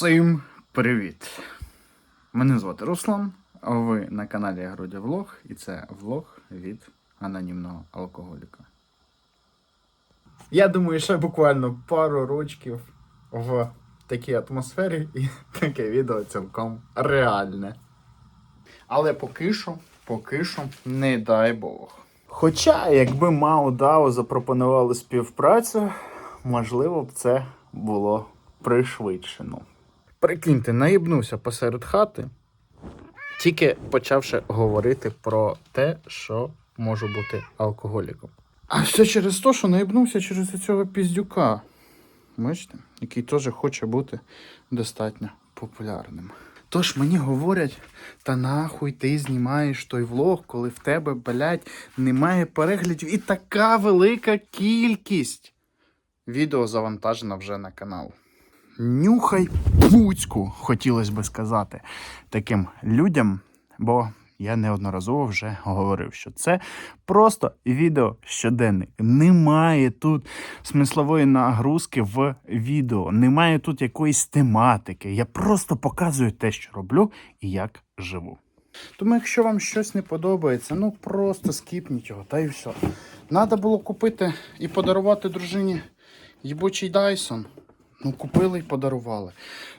Всім привіт! Мене звати Руслан, а ви на каналі Грудя Влог, і це влог від анонімного алкоголіка. Я думаю, ще буквально пару рочків в такій атмосфері, і таке відео цілком реальне. Але поки що, поки що, не дай Бог. Хоча, якби Мао Дао запропонували співпрацю, можливо б це було пришвидшено. Прикиньте, наїбнувся посеред хати, тільки почавши говорити про те, що можу бути алкоголіком. А все через те, що наїбнувся через цього піздюка. Бачите, який теж хоче бути достатньо популярним. Тож мені говорять, та нахуй ти знімаєш той влог, коли в тебе, блядь, немає переглядів і така велика кількість. Відео завантажено вже на канал. Нюхай пуцьку, хотілося би сказати таким людям, бо я неодноразово вже говорив, що це просто відео щоденник. Немає тут смислової нагрузки в відео, немає тут якоїсь тематики. Я просто показую те, що роблю і як живу. Тому, якщо вам щось не подобається, ну просто скіпніть його, та й все. Надо було купити і подарувати дружині їбучий Дайсон. Ну, купили і подарували.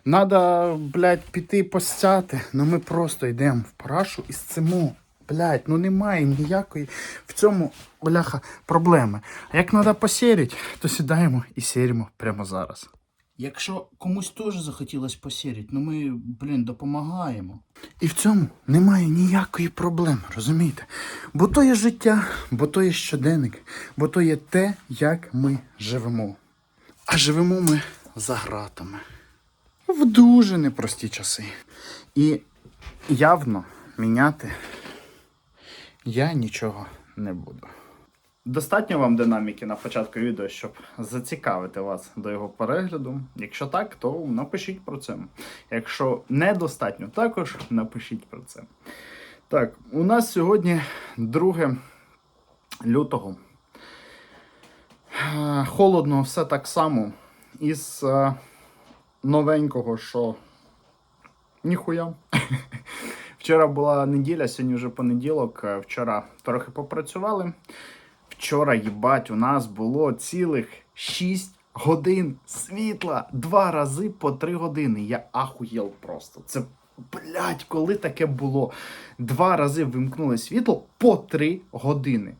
Надо, блядь, піти постяти. Ну ми просто йдемо в парашу і сцимо. Блядь, ну немає ніякої в цьому, бляха, проблеми. А як треба посірити, то сідаємо і сіримо прямо зараз. Якщо комусь теж захотілося посірити, ну ми, блін, допомагаємо. І в цьому немає ніякої проблеми, розумієте? Бо то є життя, бо то є щоденник, бо то є те, як ми живемо. А живемо ми за гратами. В дуже непрості часи. І явно міняти я нічого не буду. Достатньо вам динаміки на початку відео, щоб зацікавити вас до його перегляду. Якщо так, то напишіть про це. Якщо недостатньо, також напишіть про це. Так, у нас сьогодні 2 лютого. Е, Холодно, все так само. Із е, новенького, що ніхуя. Вчора була неділя, сьогодні вже понеділок. Е, Вчора трохи попрацювали. Вчора, їбать, у нас було цілих 6 годин світла. Два рази по 3 години. Я ахуєл просто. Це, блядь, коли таке було? Два рази вимкнули світло по 3 години.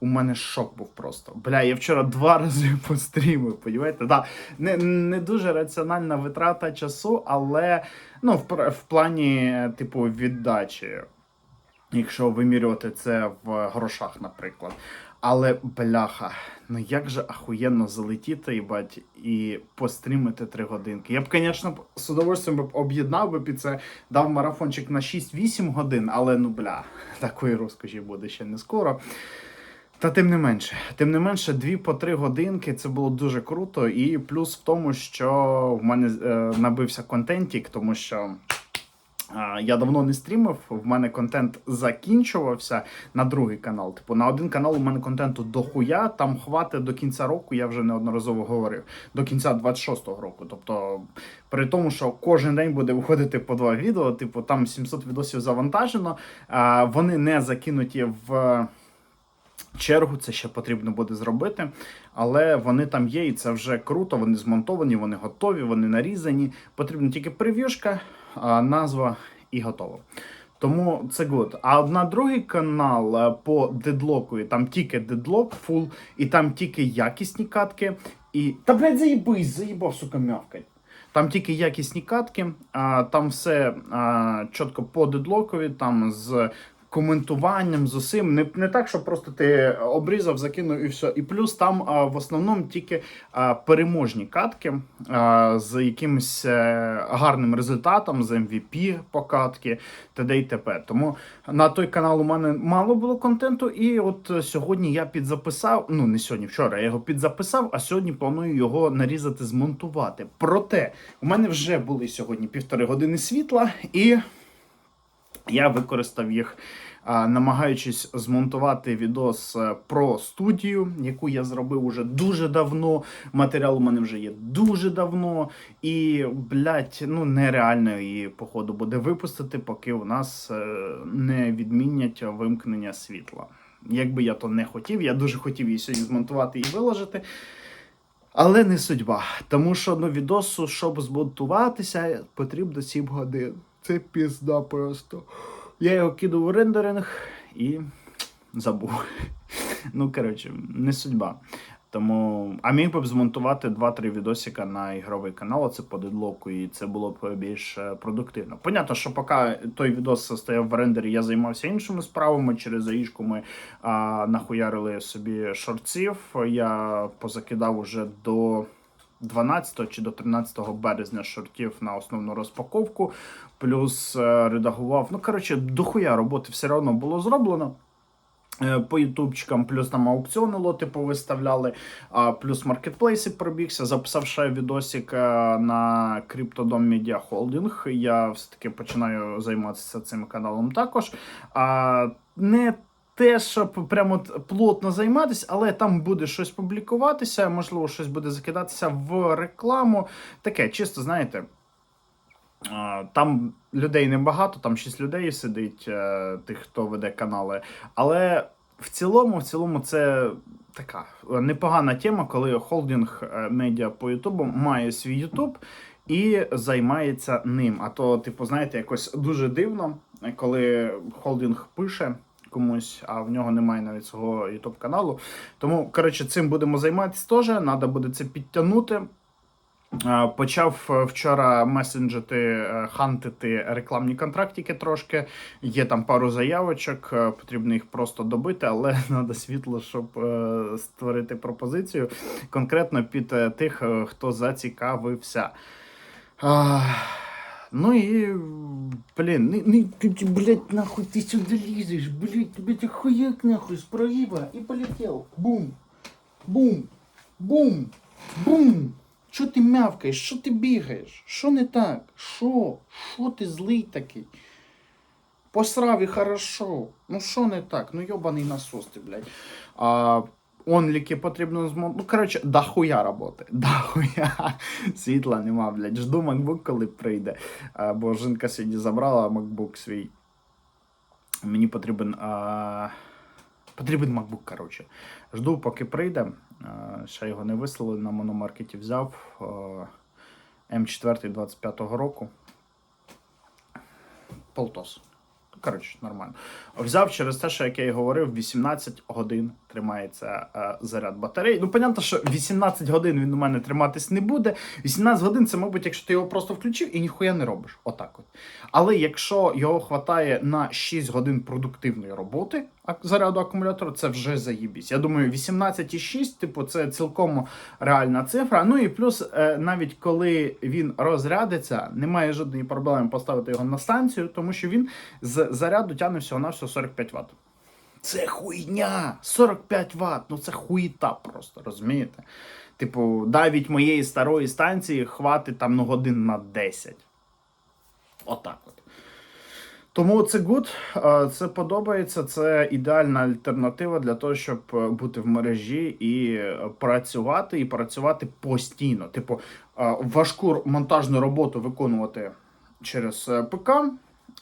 У мене шок був просто. Бля, я вчора два рази пострімив, понімаєте? Да, не, не дуже раціональна витрата часу, але ну, в, в плані, типу, віддачі, якщо вимірювати це в грошах, наприклад. Але бляха, ну як же ахуєнно залетіти, їбать, і пострімити три годинки. Я б, звісно, з удовольствием об'єднав би під це, дав марафончик на 6-8 годин, але ну бля, такої розкоші буде ще не скоро. Та тим не менше, тим не менше, дві по три годинки це було дуже круто. І плюс в тому, що в мене е, набився контентік, тому що. Я давно не стрімив, в мене контент закінчувався на другий канал. Типу, на один канал у мене контенту дохуя, там хватить до кінця року, я вже неодноразово говорив, до кінця 26-го року. Тобто, при тому, що кожен день буде виходити по два відео, типу, там 700 відосів завантажено, вони не закинуті в чергу, це ще потрібно буде зробити. Але вони там є, і це вже круто. Вони змонтовані, вони готові, вони нарізані. Потрібна тільки прев'юшка, назва і готово. Тому це гуд. А на другий канал е, по дедлоку, і там тільки дедлок, фул, і там тільки якісні катки. І. Та блядь, заїбись, заїбав, сука, мявкать. Там тільки якісні катки, а, там все а, чітко по дедлокові, там з коментуванням, з усім. Не, не так, що просто ти обрізав, закинув і все. І плюс там а, в основному тільки а, переможні катки а, з якимось е, гарним результатом, з MVP по катки, т.д. і т.п. Тому на той канал у мене мало було контенту, і от е, сьогодні я підзаписав. Ну не сьогодні, вчора я його підзаписав, а сьогодні планую його нарізати, змонтувати. Проте у мене вже були сьогодні півтори години світла і. Я використав їх намагаючись змонтувати відос е, про студію, яку я зробив уже дуже давно. Матеріал у мене вже є дуже давно. І, блядь, ну нереально її, походу, буде випустити, поки у нас е, не відмінять вимкнення світла. Якби я то не хотів, я дуже хотів її сьогодні змонтувати і виложити. Але не судьба. Тому що ну, відосу, щоб збунтуватися, потрібно 7 годин. Це пізда просто. Я його кидав у рендеринг і забув. Ну, коротше, не судьба. Тому, а міг би б змонтувати 2-3 відосика на ігровий канал, це по дедлоку, і це було б більш е, продуктивно. Понятно, що поки той відос стояв в рендері, я займався іншими справами. Через аїшку ми а, нахуярили собі шорців. Я позакидав уже до 12 чи до 13 березня шортів на основну розпаковку, плюс е, редагував. Ну, коротше, дохуя роботи все одно було зроблено. Е, По ютубчикам, плюс там аукціони лоти повиставляли, плюс маркетплейси пробігся. Записав ще відосик е, на Криптодом Media Holding. Я все-таки починаю займатися цим каналом також. Не те, щоб прямо от плотно займатися, але там буде щось публікуватися, можливо, щось буде закидатися в рекламу. Таке, чисто, знаєте. Там людей небагато, там 6 людей сидить, е, тих, хто веде канали. Але в цілому, в цілому, це така непогана тема, коли холдинг е, медіа по Ютубу має свій Ютуб і займається ним. А то, типу, знаєте, якось дуже дивно, коли холдинг пише. Комусь, а в нього немає навіть свого ютуб каналу. Тому, коротше, цим будемо займатися теж. Треба буде це підтягнути. Почав е, вчора месенджити, е, хантити рекламні контрактики трошки. Є там пару заявочок, е, потрібно їх просто добити, але треба світло, щоб створити пропозицію конкретно під тих, хто зацікавився. Ну і, не, не, ти, ти, блядь, нахуй ти сюди лізеш, блядь, тебе хуяк нахуй з прогиба і полетів. Бум, бум, бум, бум. Що ти мявкаєш? Що ти бігаєш? Що не так? Що? Що ти злий такий? Посрав і хорошо. Ну що не так? Ну йобаний насос ти, блядь. А, онліки потрібно змон... Ну, коротше, дохуя роботи. Дохуя. Світла нема, блядь. Жду MacBook, коли прийде. Бо жінка сьогодні забрала MacBook свій. Мені потрібен. А... Потрібен MacBook, коротше. Жду, поки прийде. Ще його не вислали, на мономаркеті взяв. М4 25-го року. Полтос. Коротше, нормально. Взяв через те, що, як я і говорив, 18 годин тримається е, заряд батареї. Ну, понятно, що 18 годин він у мене триматись не буде. 18 годин це, мабуть, якщо ти його просто включив і ніхуя не робиш. Отак от. Але якщо його хватає на 6 годин продуктивної роботи заряду акумулятора, це вже заїбісь. Я думаю, 18,6, типу, це цілком реальна цифра. Ну і плюс, е, навіть коли він розрядиться, немає жодної проблеми поставити його на станцію, тому що він з заряду тягне всього на всього 45 Вт. Це хуйня! 45 Вт, ну це хуїта просто, розумієте? Типу, навіть моєї старої станції хватить там ну, годин на 10. Отак от. Тому це good, е, це подобається. Це ідеальна альтернатива для того, щоб е, бути в мережі і е, працювати, і працювати постійно. Типу, е, важку монтажну роботу виконувати через ПК.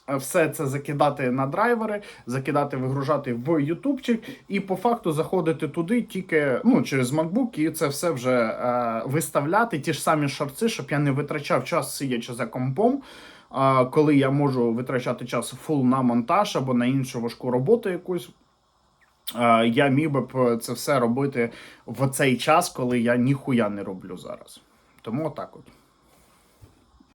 Е, Все це закидати на драйвери, закидати, вигружати в ютубчик, і по факту заходити туди тільки ну, через MacBook, і це все вже е, виставляти, ті ж самі шарци, щоб я не витрачав час сидячи за компом. А, коли я можу витрачати час фул на монтаж або на іншу важку роботу якусь. а, Я міг би це все робити в цей час, коли я ніхуя не роблю зараз. Тому отак от.